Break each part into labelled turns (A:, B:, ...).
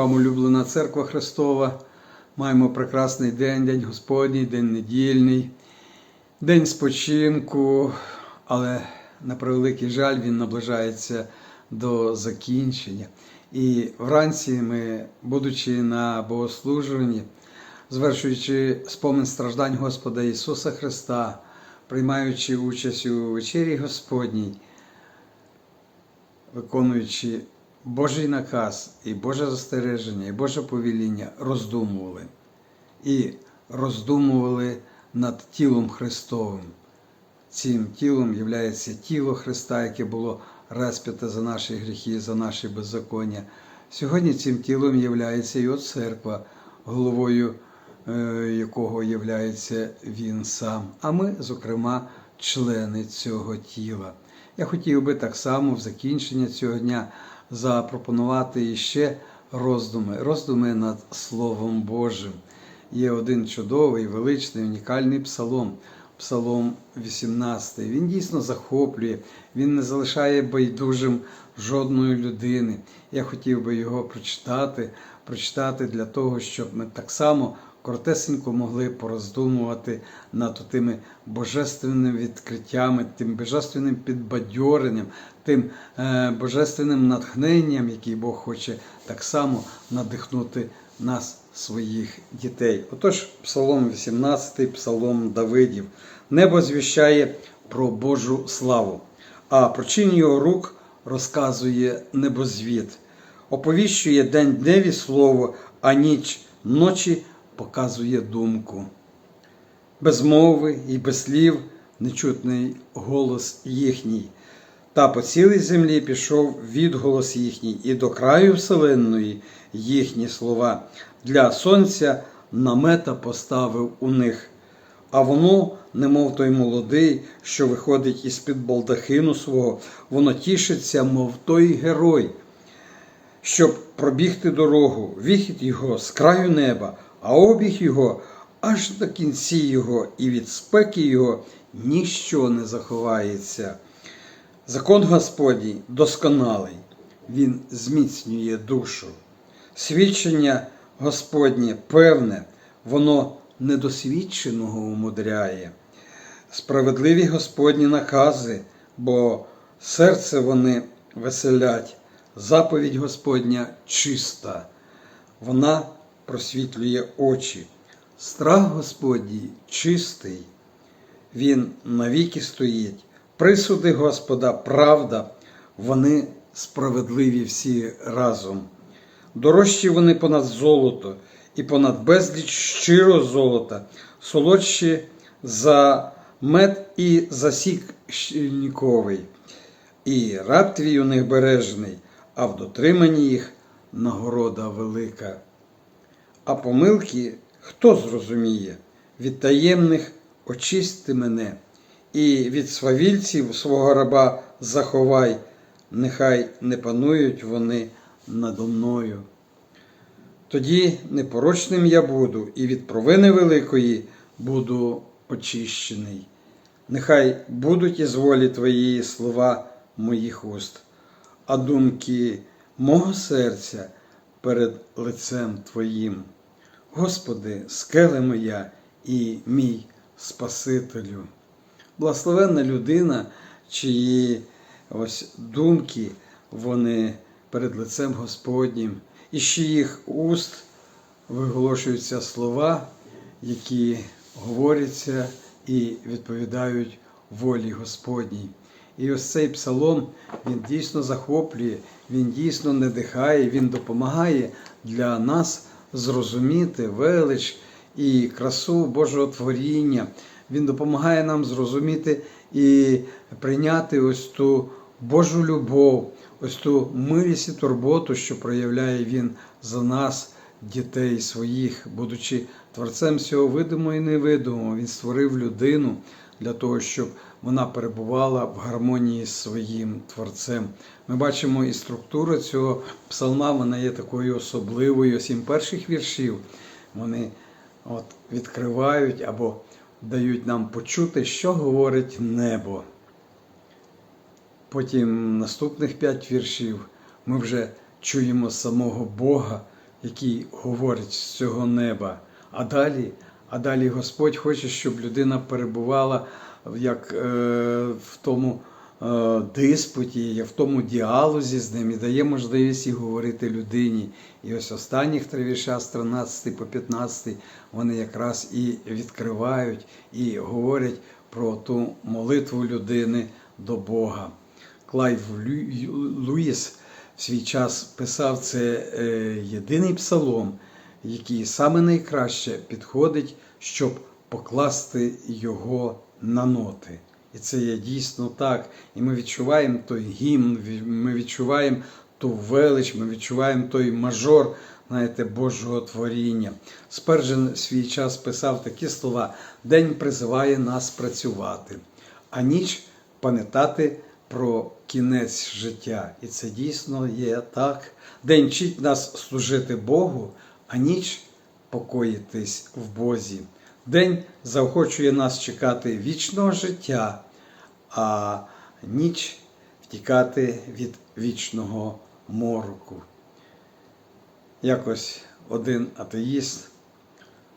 A: Вам, улюблена церква Христова. Маємо прекрасний день, день Господній, день недільний, день спочинку, але на превеликий жаль він наближається до закінчення. І вранці ми, будучи на богослуженні, звершуючи спомин страждань Господа Ісуса Христа, приймаючи участь у вечері Господній, виконуючи Божий наказ і Боже застереження, і Боже повеління, роздумували. І роздумували над тілом Христовим. Цим тілом є тіло Христа, яке було розп'яте за наші гріхи, за наші беззаконня. Сьогодні цим тілом є його церква, головою е, якого є він сам. А ми, зокрема, члени цього тіла. Я хотів би так само в закінчення цього дня запропонувати іще роздуми, роздуми над Словом Божим. Є один чудовий, величний, унікальний псалом, псалом 18. Він дійсно захоплює, він не залишає байдужим жодної людини. Я хотів би його прочитати, прочитати для того, щоб ми так само коротесенько могли пороздумувати над тими божественними відкриттями, тим божественним підбадьоренням, тим е, божественним натхненням, який Бог хоче так само надихнути нас, своїх дітей. Отож, Псалом 18, Псалом Давидів. Небо звіщає про Божу славу, а про чин його рук розказує небозвід, оповіщує день дневі слово, а ніч ночі показує думку. Без мови і без слів нечутний голос їхній. Та по цілій землі пішов відголос їхній, і до краю вселенної їхні слова. Для сонця намета поставив у них. А воно, немов той молодий, що виходить із під балдахину свого, воно тішиться, мов той герой, щоб пробігти дорогу, вихід його з краю неба, а обіг його аж до кінці його, і від спеки його ніщо не заховається. Закон Господній досконалий, Він зміцнює душу. Свідчення Господнє певне, воно недосвідченого умудряє. Справедливі Господні накази, бо серце вони веселять, заповідь Господня чиста, вона просвітлює очі. Страх Господній чистий, Він навіки стоїть. Присуди Господа, правда, вони справедливі всі разом. Дорожчі вони понад золото і понад безліч щиро золота, солодші за мед і засік щільниковий. І раб твій у них бережний, а в дотриманні їх нагорода велика. А помилки хто зрозуміє? Від таємних очисти мене, і від свавільців свого раба заховай, нехай не панують вони надо мною. Тоді непорочним я буду, і від провини великої буду очищений. Нехай будуть із волі Твоєї слова моїх уст, а думки мого серця перед лицем Твоїм. Господи, скеле моя і мій Спасителю. Благословенна людина, чиї ось думки, вони перед лицем Господнім, і з чиїх уст виголошуються слова, які говоряться і відповідають волі Господній. І ось цей псалом він дійсно захоплює, він дійсно не дихає, він допомагає для нас зрозуміти велич і красу Божого творіння. Він допомагає нам зрозуміти і прийняти ось ту Божу любов, ось ту милість і турботу, що проявляє Він за нас, дітей своїх, будучи творцем всього видимого і невидимого, Він створив людину для того, щоб вона перебувала в гармонії з своїм творцем. Ми бачимо і структура цього псалма, вона є такою особливою. Сім перших віршів вони от відкривають або дають нам почути, що говорить небо. Потім наступних п'ять віршів ми вже чуємо самого Бога, який говорить з цього неба. А далі, а далі Господь хоче, щоб людина перебувала як е, в тому е, диспуті, в тому діалозі з ним і дає можливість і говорити людині. І ось останніх три вірша з 13 по 15 вони якраз і відкривають і говорять про ту молитву людини до Бога. Клайв Луїс в свій час писав це е, єдиний псалом, який саме найкраще підходить, щоб покласти його на ноти. І це є дійсно так. І ми відчуваємо той гімн, ми відчуваємо ту велич, ми відчуваємо той мажор, знаєте, Божого творіння. Спержен свій час писав такі слова: День призиває нас працювати, а ніч пам'ятати про кінець життя. І це дійсно є так. День вчить нас служити Богу, а ніч покоїтись в Бозі. День заохочує нас чекати вічного життя, а ніч втікати від вічного мороку. Якось один атеїст,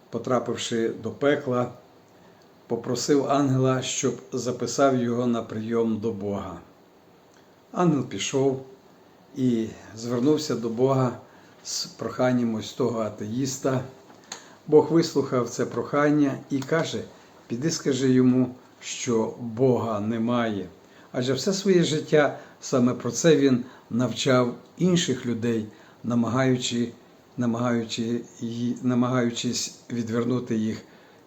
A: потрапивши до пекла, попросив ангела, щоб записав його на прийом до Бога. Ангел пішов і звернувся до Бога з проханням ось того атеїста. Бог вислухав це прохання і каже: піди скажи йому, що Бога немає. Адже все своє життя саме про це він навчав інших людей, намагаючи, намагаючи, намагаючись відвернути їх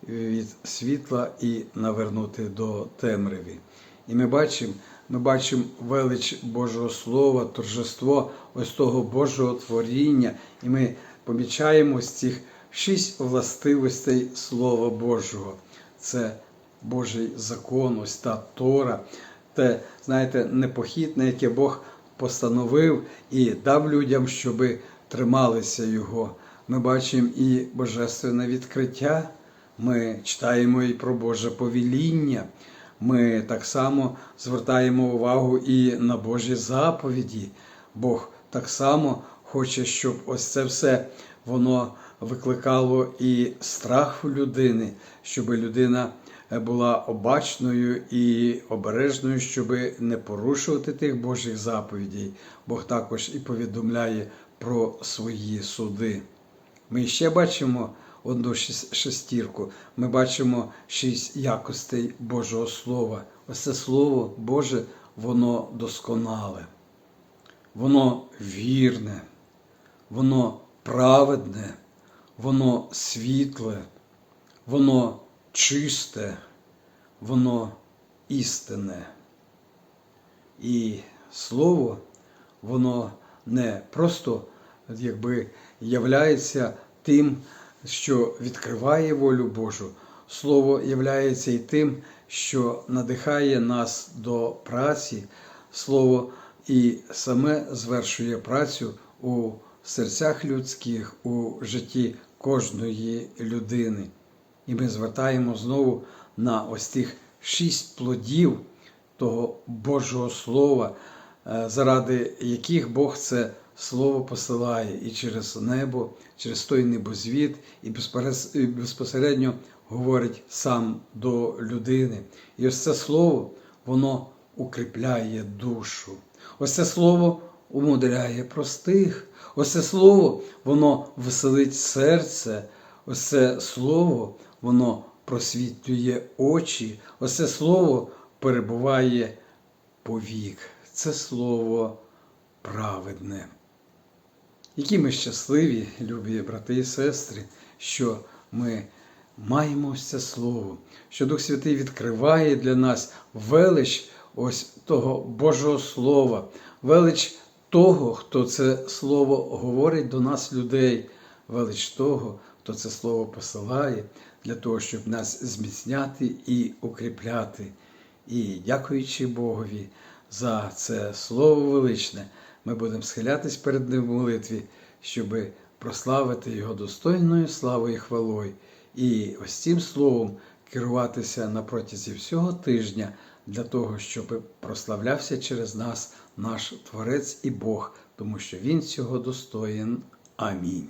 A: від світла і навернути до темряві. І ми бачимо, ми бачимо велич Божого Слова, торжество ось того Божого творіння, і ми помічаємо ось цих шість властивостей Слова Божого. Це Божий закон, ось та Тора, те, знаєте, непохитне, яке Бог постановив і дав людям, щоби трималися його. Ми бачимо і божественне відкриття. Ми читаємо і про Боже повіління. Ми так само звертаємо увагу і на Божі заповіді. Бог так само хоче, щоб ось це все воно викликало і страх у людини, щоб людина була обачною і обережною, щоб не порушувати тих Божих заповідей. Бог також і повідомляє про свої суди. Ми ще бачимо одну шестірку. Ми бачимо шість якостей Божого Слова. Ось Слово Боже, воно досконале, воно вірне, воно праведне, воно світле, воно чисте, воно істинне. І слово, воно не просто якби являється тим, що відкриває волю Божу. Слово являється і тим, що надихає нас до праці. Слово і саме звершує працю у серцях людських, у житті кожної людини. І ми звертаємо знову на ось тих шість плодів того Божого Слова, е, заради яких Бог це Слово посилає і через небо, через той небозвід, і і безпосередньо говорить сам до людини. І ось це слово, воно укріпляє душу. Ось це слово умудряє простих. Ось це слово, воно веселить серце. Ось це слово, воно просвітлює очі. Ось це слово перебуває повік. Це слово праведне. Які ми щасливі, любі брати і сестри, що ми маємо це слово, що Дух Святий відкриває для нас велич ось того Божого Слова, велич того, хто це слово говорить до нас, людей, велич того, хто це слово посилає для того, щоб нас зміцняти і укріпляти. І дякуючи Богові за це слово величне, ми будемо схилятись перед ним в молитві, щоб прославити Його достойною славою і хвалою. І ось цим словом керуватися на протязі всього тижня для того, щоб прославлявся через нас наш Творець і Бог, тому що Він цього достоїн. Амінь.